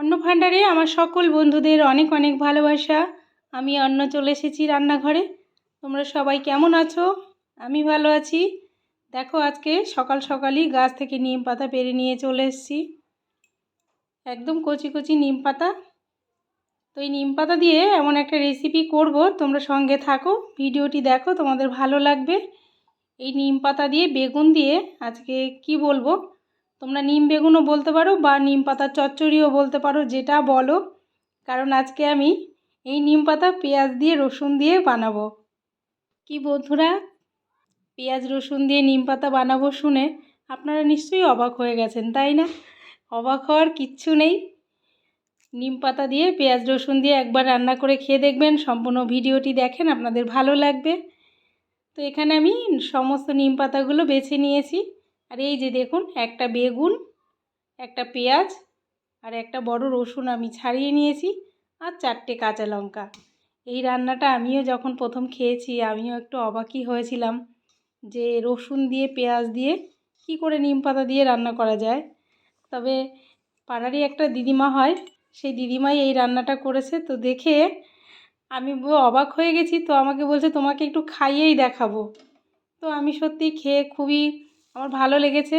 অন্ন ভাণ্ডারে আমার সকল বন্ধুদের অনেক অনেক ভালোবাসা। আমি অন্ন চলে এসেছি রান্নাঘরে। তোমরা সবাই কেমন আছো? আমি ভালো আছি। দেখো, আজকে সকাল সকালই গাছ থেকে নিম পাতা পেরে নিয়ে চলে এসেছি। একদম কচি কচি নিম পাতা। তো এই নিম পাতা দিয়ে এমন একটা রেসিপি করব। তোমরা সঙ্গে থাকো, ভিডিওটি দেখো, তোমাদের ভালো লাগবে। এই নিম পাতা দিয়ে, বেগুন দিয়ে আজকে কি বলব? তোমরা নিম বেগুনও বলতে পারো বা নিম পাতার চচ্চড়িও বলতে পারো, যেটা বলো। কারণ আজকে আমি এই নিম পাতা পেঁয়াজ দিয়ে, রসুন দিয়ে বানাবো। কি বন্ধুরা? পেঁয়াজ, রসুন দিয়ে নিম পাতা বানাবো শুনে আপনারা নিশ্চয়ই অবাক হয়ে গেছেন, তাই না? অবাক হওয়ার কিচ্ছু নেই। নিম পাতা দিয়ে, পেঁয়াজ, রসুন দিয়ে একবার রান্না করে খেয়ে দেখবেন, সম্পূর্ণ ভিডিওটি দেখেন, আপনাদের ভালো লাগবে। তো এখানে আমি সমস্ত নিম পাতাগুলো বেছে নিয়েছি। আর এই যে দেখুন, একটা বেগুন, একটা পেঁয়াজ আর একটা বড় রসুন আমি ছাড়িয়ে নিয়েছি আর চারটে কাঁচা লঙ্কা। এই রান্নাটা আমিও যখন প্রথম খেয়েছি, আমিও একটু অবাকই হয়েছিলাম যে রসুন দিয়ে, পেঁয়াজ দিয়ে কি করে নিম পাতা দিয়ে রান্না করা যায়। তবে পাড়ারই একটা দিদিমা হয়, সেই দিদিমাই এই রান্নাটা করেছে। তো দেখে আমি অবাক হয়ে গেছি, তো আমাকে বলছে, তোমাকে একটু খাইয়েই দেখাবো। তো আমি সত্যি খেয়ে খুবই আমার ভালো লেগেছে।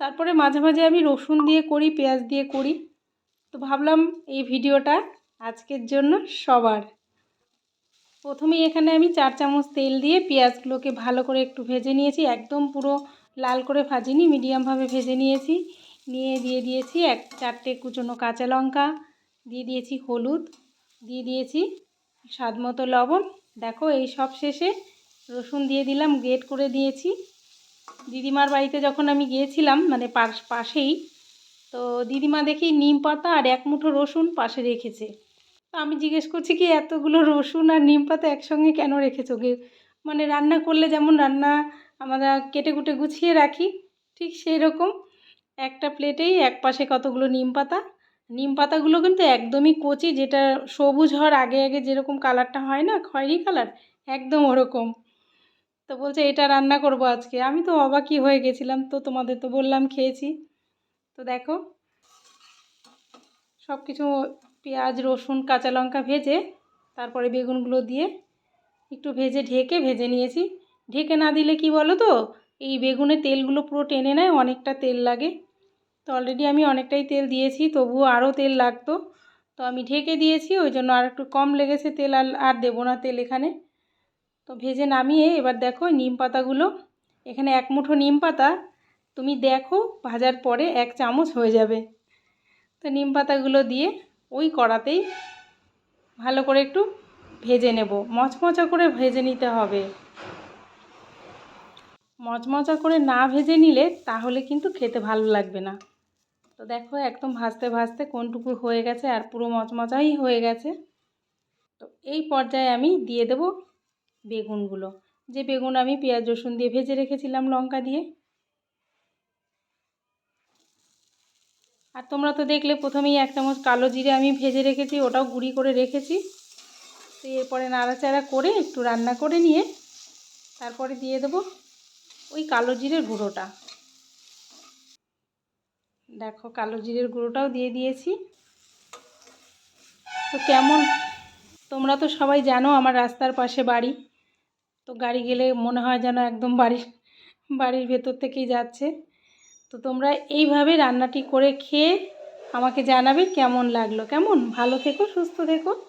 তারপরে মাঝে মাঝে আমি রসুন দিয়ে করি, পেঁয়াজ দিয়ে করি। তো ভাবলাম এই ভিডিওটা আজকের জন্য সবার। প্রথমেই এখানে আমি চার চামচ তেল দিয়ে পেঁয়াজগুলোকে ভালো করে একটু ভেজে নিয়েছি। একদম পুরো লাল করে ভাজিনি, মিডিয়ামভাবে ভেজে নিয়েছি। নিয়ে দিয়ে দিয়েছি এক, চারটে কুচনো কাঁচা লঙ্কা, দিয়ে দিয়েছি হলুদ, দিয়ে দিয়েছি স্বাদ মতো লবণ। দেখো এই সব শেষে রসুন দিয়ে দিলাম, গ্রেট করে দিয়েছি। দিদিমার বাড়িতে যখন আমি গিয়েছিলাম মানে পাশ, পাশেই, তো দিদিমা দেখি নিম পাতা আর এক মুঠো রসুন পাশে রেখেছে। তো আমি জিজ্ঞেস করছি, কি এতগুলো রসুন আর নিম পাতা একসঙ্গে কেন রেখেছো? মানে রান্না করলে যেমন রান্না আমরা কেটে কুটে গুছিয়ে রাখি, ঠিক সেই রকম একটা প্লেটেই এক পাশে কতগুলো নিম পাতা। নিম পাতাগুলো কিন্তু একদমই কচি, যেটা সবুজ হওয়ার আগে আগে যেরকম কালারটা হয় না, খয়েরি কালার একদম ওরকম। তো বলছে, এটা রান্না করব আজকে। আমি তো অবাকই হয়ে গেছিলাম, তো তোমাদের তো বললাম খেয়েছি। তো দেখো সব কিছু পেঁয়াজ, রসুন, কাঁচা লঙ্কা ভেজে, তারপরে বেগুনগুলো দিয়ে একটু ভেজে ঢেকে ভেজে নিয়েছি। ঢেকে না দিলে কি বলো তো, এই বেগুনের তেলগুলো পুরো টেনে নেয়, অনেকটা তেল লাগে। তো অলরেডি আমি অনেকটাই তেল দিয়েছি, তবুও আরও তেল লাগতো। তো আমি ঢেকে দিয়েছি, ওই জন্য আর একটু কম লেগেছে তেল, আর আর দেবো না তেল এখানে। তো ভেজে নামিয়ে এবার দেখো নিম পাতাগুলো। এখানে এক মুঠো নিম পাতা। তুমি দেখো ভাজার পরে এক চামচ হয়ে যাবে। তো নিম পাতাগুলো দিয়ে ওই কড়াতেই ভালো করে একটু ভেজে নেব। মচমচা করে ভেজে নিতে হবে। মচমচা করে না ভেজে নিলে তাহলে কিন্তু খেতে ভালো লাগবে না। তো দেখো একদম ভাজতে ভাজতে কোনটুকু হয়ে গেছে আর পুরো মচমচাই হয়ে গেছে। তো এই পর্যায়ে আমি দিয়ে দেব বেগুনগুলো। যে বেগুন আমি পেঁয়াজ, রসুন দিয়ে ভেজে রেখেছিলাম লঙ্কা দিয়ে। আর তোমরা তো দেখলে প্রথমেই এক চামচ কালো জিরে আমি ভেজে রেখেছি, ওটাও গুঁড়ি করে রেখেছি। তো এরপরে নাড়াচাড়া করে একটু রান্না করে নিয়ে তারপরে দিয়ে দেবো ওই কালো জিরের গুঁড়োটা। দেখো কালো জিরের গুঁড়োটাও দিয়ে দিয়েছি। তো কেমন? তোমরা তো সবাই জানো আমার রাস্তার পাশে বাড়ি। তো গাড়ি গেলে মনে হয় যেন একদম বাড়ির বাড়ির ভেতর থেকেই যাচ্ছে। তো তোমরা এইভাবে রান্নাটি করে খেয়ে আমাকে জানাবে কেমন লাগল। কেমন? ভালো থেকো, সুস্থ থেকো।